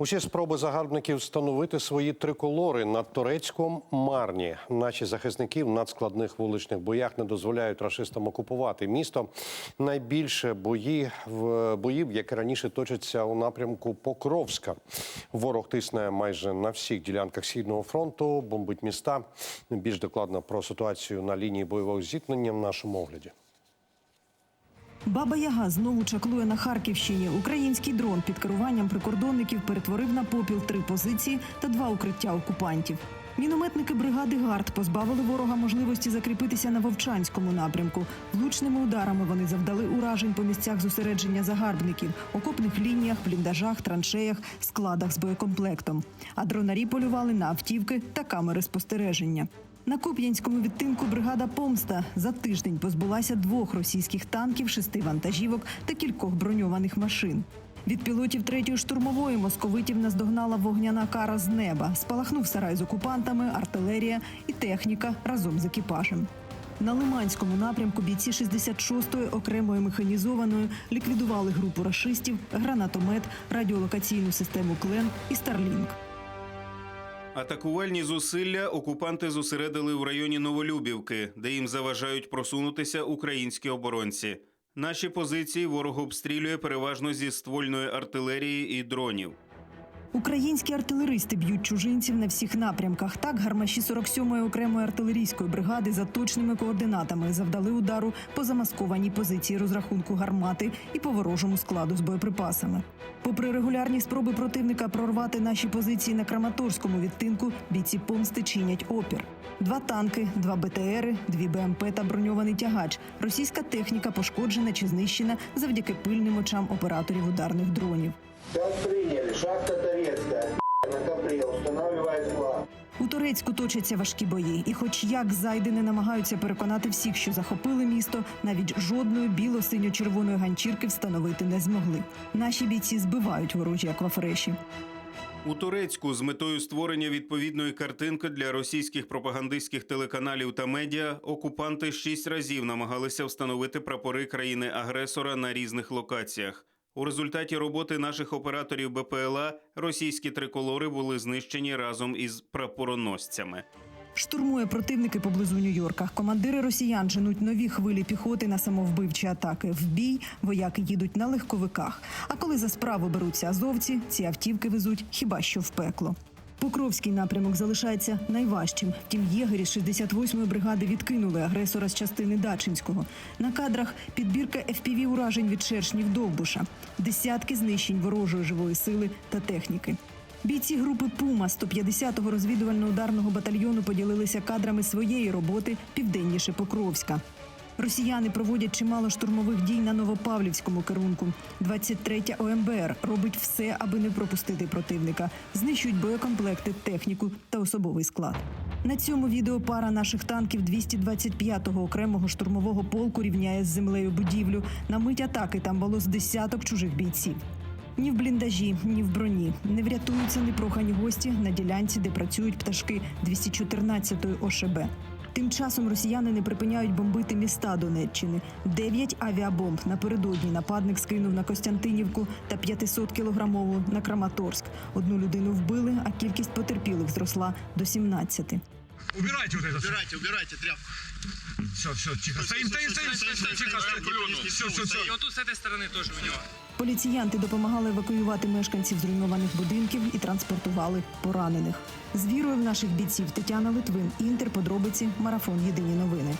Усі спроби загарбників встановити свої триколори над турецьком марні. Наші захисники в надскладних вуличних боях не дозволяють рашистам окупувати місто. Найбільше бої в боїв, як раніше, точаться у напрямку Покровська. Ворог тисне майже на всіх ділянках східного фронту, бомбить міста. Більш докладно про ситуацію на лінії бойового зіткнення в нашому огляді. Баба Яга знову чаклує на Харківщині. Український дрон під керуванням прикордонників перетворив на попіл три позиції та два укриття окупантів. Мінометники бригади ГАРД позбавили ворога можливості закріпитися на Вовчанському напрямку. Влучними ударами вони завдали уражень по місцях зосередження загарбників, окопних лініях, бліндажах, траншеях, складах з боєкомплектом. А дронарі полювали на автівки та камери спостереження. На Куп'янському відтинку бригада Помста за тиждень позбулася двох російських танків, шести вантажівок та кількох броньованих машин. Від пілотів третьої штурмової московитів наздогнала вогняна кара з неба. Спалахнув сарай з окупантами, артилерія і техніка разом з екіпажем. На Лиманському напрямку бійці 66-ї окремої механізованої ліквідували групу рашистів, гранатомет, радіолокаційну систему Клен і Старлінк. Атакувальні зусилля окупанти зосередили в районі Новолюбівки, де їм заважають просунутися українські оборонці. Наші позиції ворог обстрілює переважно зі ствольної артилерії і дронів. Українські артилеристи б'ють чужинців на всіх напрямках. Так, гармаші 47-ї окремої артилерійської бригади за точними координатами завдали удару по замаскованій позиції розрахунку гармати і по ворожому складу з боєприпасами. Попри регулярні спроби противника прорвати наші позиції на Краматорському відтинку, бійці помсти чинять опір. Два танки, два БТРи, дві БМП та броньований тягач. Російська техніка пошкоджена чи знищена завдяки пильним очам операторів ударних дронів. Приняли. Шахта. На склад. У Турецьку точаться важкі бої, і хоч як зайди не намагаються переконати всіх, що захопили місто, навіть жодної біло-синьо-червоної ганчірки встановити не змогли. Наші бійці збивають ворожі аквафреші. У Турецьку з метою створення відповідної картинки для російських пропагандистських телеканалів та медіа окупанти шість разів намагалися встановити прапори країни-агресора на різних локаціях. У результаті роботи наших операторів БПЛА російські триколори були знищені разом із прапороносцями. Штурмує противники поблизу Нью-Йорка. Командири росіян женуть нові хвилі піхоти на самовбивчі атаки. В бій вояки їдуть на легковиках. А коли за справу беруться азовці, ці автівки везуть хіба що в пекло. Покровський напрямок залишається найважчим. Втім, єгері 68-ї бригади відкинули агресора з частини Дачинського. На кадрах підбірка fpv уражень від шершнів Довбуша, десятки знищень ворожої живої сили та техніки. Бійці групи Пума 150-го розвідувально-ударного батальйону поділилися кадрами своєї роботи південніше Покровська. Росіяни проводять чимало штурмових дій на Новопавлівському керунку. 23-я ОМБР робить все, аби не пропустити противника. Знищують боєкомплекти, техніку та особовий склад. На цьому відео пара наших танків 225-го окремого штурмового полку рівняє з землею будівлю. На мить атаки там було з десяток чужих бійців. Ні в бліндажі, ні в броні не врятуються непрохані гості на ділянці, де працюють пташки 214-ї ОШБ. Тим часом росіяни не припиняють бомбити міста Донеччини. Дев'ять авіабомб напередодні нападник скинув на Костянтинівку та 500-кілограмову на Краматорськ. Одну людину вбили, а кількість потерпілих зросла до 17. Убирайте вот это. Убирайте, убирайте тряпку. Все, все, тихо. Стоим, стоим, стоим, стоим, стоим, тихо, стоим. Все, все, все. И вот тут с этой стороны тоже у него. Поліціянти допомагали евакуювати мешканців зруйнованих будинків і транспортували поранених. З вірою в наших бійців Тетяна Литвин, Інтер, подробиці, марафон Єдині новини.